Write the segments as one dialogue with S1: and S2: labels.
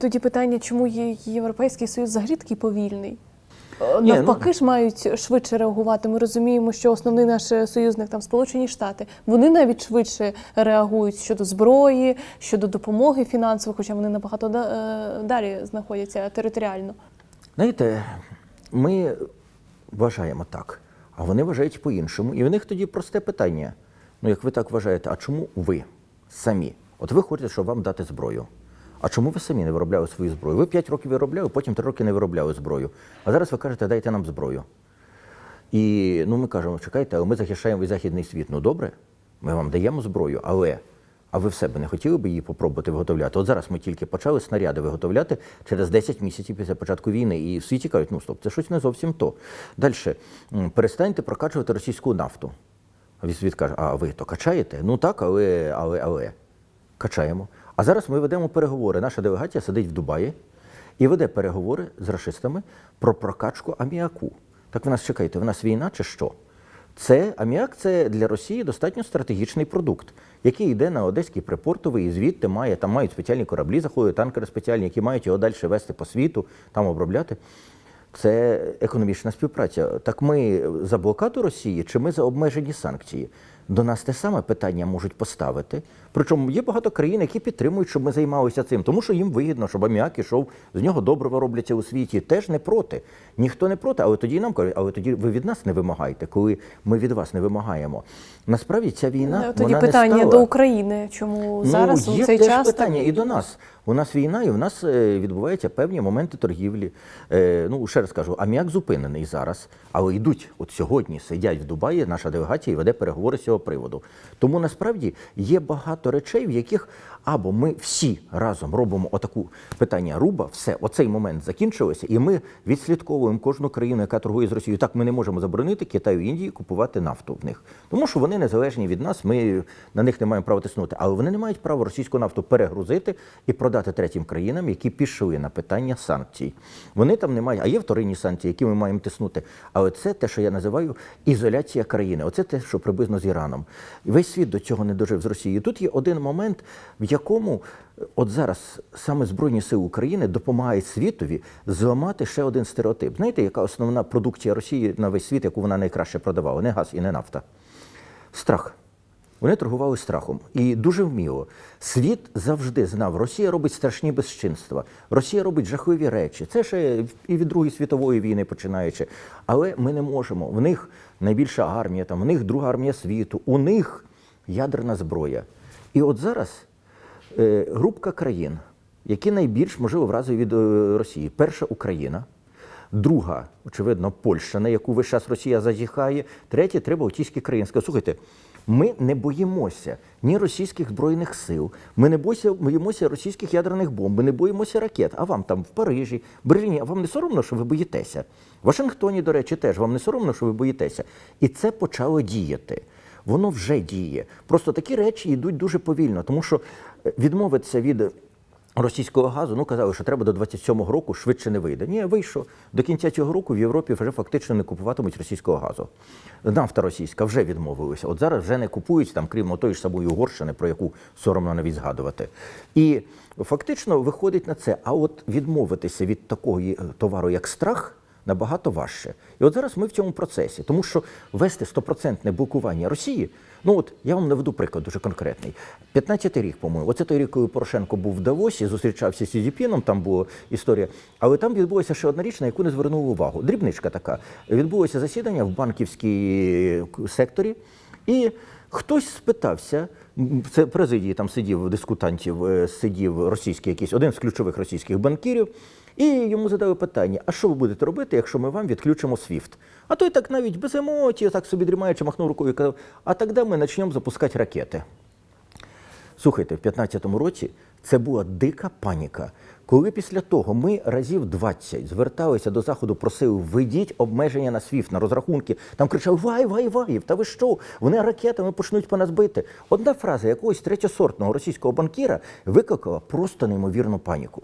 S1: Тоді питання, чому є Європейський Союз взагалі такий повільний? Е,
S2: Ні,
S1: Навпаки ж мають швидше реагувати. Ми розуміємо, що основний наш союзник там Сполучені Штати. Вони навіть швидше реагують щодо зброї, щодо допомоги фінансової, хоча вони набагато е, далі знаходяться територіально.
S2: Знаєте, ми вважаємо так, а вони вважають по-іншому. І в них тоді просте питання. Ну, як ви так вважаєте, а чому ви самі? От ви хочете, щоб вам дати зброю. А чому ви самі не виробляли свою зброю? Ви 5 років виробляли, потім 3 роки не виробляли зброю. А зараз ви кажете, дайте нам зброю. І ну, ми кажемо, чекайте, але ми захищаємо весь західний світ. Ну добре, ми вам даємо зброю, але а ви в себе не хотіли б її попробувати виготовляти? От зараз ми тільки почали снаряди виготовляти через 10 місяців після початку війни. І в світі кажуть, ну стоп, це щось не зовсім то. Далі, перестаньте прокачувати російську нафту. А світ каже, а ви то качаєте? Ну так, але, але, але. Качаємо. А зараз ми ведемо переговори. Наша делегація сидить в Дубаї і веде переговори з рашистами про прокачку аміаку. Так ви нас чекаєте, в нас війна чи що? Це аміак це для Росії достатньо стратегічний продукт, який йде на Одеський припортовий і звідти має, там мають спеціальні кораблі, заходять танкери спеціальні, які мають його далі вести по світу, там обробляти. Це економічна співпраця. Так ми за блокаду Росії чи ми за обмежені санкції? До нас те саме питання можуть поставити. Причому є багато країн, які підтримують, щоб ми займалися цим, тому що їм вигідно, щоб аміак ішов, з нього добрива робляться у світі. Теж не проти. Ніхто не проти, але тоді нам кажуть, але тоді ви від нас не вимагаєте, коли ми від вас не вимагаємо. Насправді ця війна
S1: Е, Тоді
S2: вона
S1: питання
S2: не стала...
S1: до України. Чому зараз
S2: ну,
S1: у цей
S2: теж
S1: час
S2: питання
S1: так...
S2: і до нас. У нас війна, і у нас е, відбуваються певні моменти торгівлі. Е, ну, ще раз кажу, аміак зупинений зараз, але йдуть от сьогодні, сидять в Дубаї, наша делегація і веде переговори з цього приводу. Тому насправді є багато речей, в яких або ми всі разом робимо отаку питання руба, все, оцей момент закінчилося, і ми відслідковуємо кожну країну, яка торгує з Росією. Так ми не можемо заборонити Китаю і Індії купувати нафту в них, тому що вони незалежні від нас. Ми на них не маємо права тиснути, але вони не мають права російську нафту перегрузити і продати третім країнам, які пішли на питання санкцій. Вони там не мають, а є вторинні санкції, які ми маємо тиснути. Але це те, що я називаю ізоляція країни. Оце те, що приблизно з Іраном. І Весь світ до цього не дожив з Росією. Тут є один момент, в якому е, от зараз саме Збройні сили України допомагають світові зламати ще один стереотип. Знаєте, яка основна продукція Росії на весь світ, яку вона найкраще продавала? Не газ і не нафта. Страх. Вони торгували страхом і дуже вміло. Світ завжди знав, Росія робить страшні безчинства, Росія робить жахливі речі. Це ще і від Другої світової війни починаючи. Але ми не можемо. В них найбільша армія, там, в них друга армія світу, у них ядерна зброя. І от зараз е, групка країн, які найбільш можливо вразили від е, Росії. Перша Україна. Друга, очевидно, Польща, на яку весь час Росія зазіхає. Третє, треба Балтійські країни. Слухайте, ми не боїмося ні російських збройних сил, ми не боїмося російських ядерних бомб, ми не боїмося ракет. А вам там в Парижі, Берліні, а вам не соромно, що ви боїтеся? В Вашингтоні, до речі, теж вам не соромно, що ви боїтеся. І це почало діяти. Воно вже діє. Просто такі речі йдуть дуже повільно, тому що е, відмовитися від. Російського газу, ну казали, що треба до 27-го року швидше не вийде. Ні, вийшов. До кінця цього року в Європі вже фактично не купуватимуть російського газу. Нафта російська вже відмовилася. От зараз вже не купують, там, крім тої ж самої Угорщини, про яку соромно навіть згадувати. І фактично виходить на це. А от відмовитися від такого товару, як страх, набагато важче. І от зараз ми в цьому процесі, тому що вести стопроцентне блокування Росії. Ну от я вам наведу приклад дуже конкретний. 15-й рік, по-моєму, оце той рік, коли Порошенко був в Давосі, зустрічався з Сізіпіном, там була історія. Але там відбулася ще одна річ, на яку не звернули увагу. Дрібничка така. Відбулося засідання в банківській секторі, і хтось спитався. Це президії там сидів дискутантів, е, сидів російський якийсь один з ключових російських банкірів. І йому задали питання: а що ви будете робити, якщо ми вам відключимо свіфт? А той так навіть без емоцій, так собі дрімаючи, махнув рукою і казав: а тоді ми почнемо запускати ракети. Слухайте, в 2015 році це була дика паніка. Коли після того ми разів 20 зверталися до заходу, просили введіть обмеження на СВІФТ, на розрахунки, там кричали Вай, вай, вай, та ви що? Вони ракетами почнуть по нас бити. Одна фраза якогось третьосортного російського банкіра викликала просто неймовірну паніку.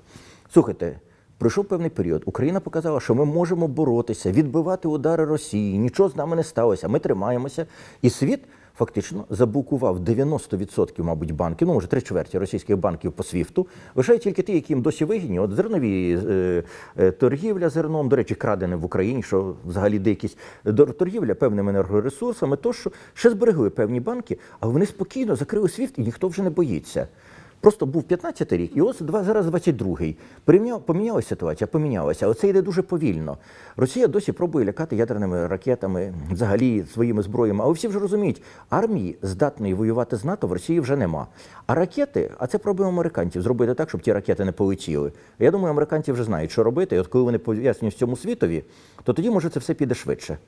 S2: Слухайте. Пройшов певний період. Україна показала, що ми можемо боротися, відбивати удари Росії. Нічого з нами не сталося. Ми тримаємося. І світ фактично заблокував 90%, мабуть, банків, ну може три чверті російських банків по СВІФТу. Лишають тільки ті, які їм досі вигідні. От зернові е, е, торгівля зерном, до речі, крадене в Україні, що взагалі Дор- торгівля певними енергоресурсами, то що ще зберегли певні банки, але вони спокійно закрили СВІФТ і ніхто вже не боїться. Просто був 15 рік, і ось два зараз 22-й. Порівняв, помінялася ситуація, помінялася, але це йде дуже повільно. Росія досі пробує лякати ядерними ракетами, взагалі своїми зброями. Але всі вже розуміють, армії здатної воювати з НАТО в Росії вже нема. А ракети, а це проблема американців зробити так, щоб ті ракети не полетіли. Я думаю, американці вже знають, що робити. І от коли вони пояснюють всьому світові, то тоді може це все піде швидше.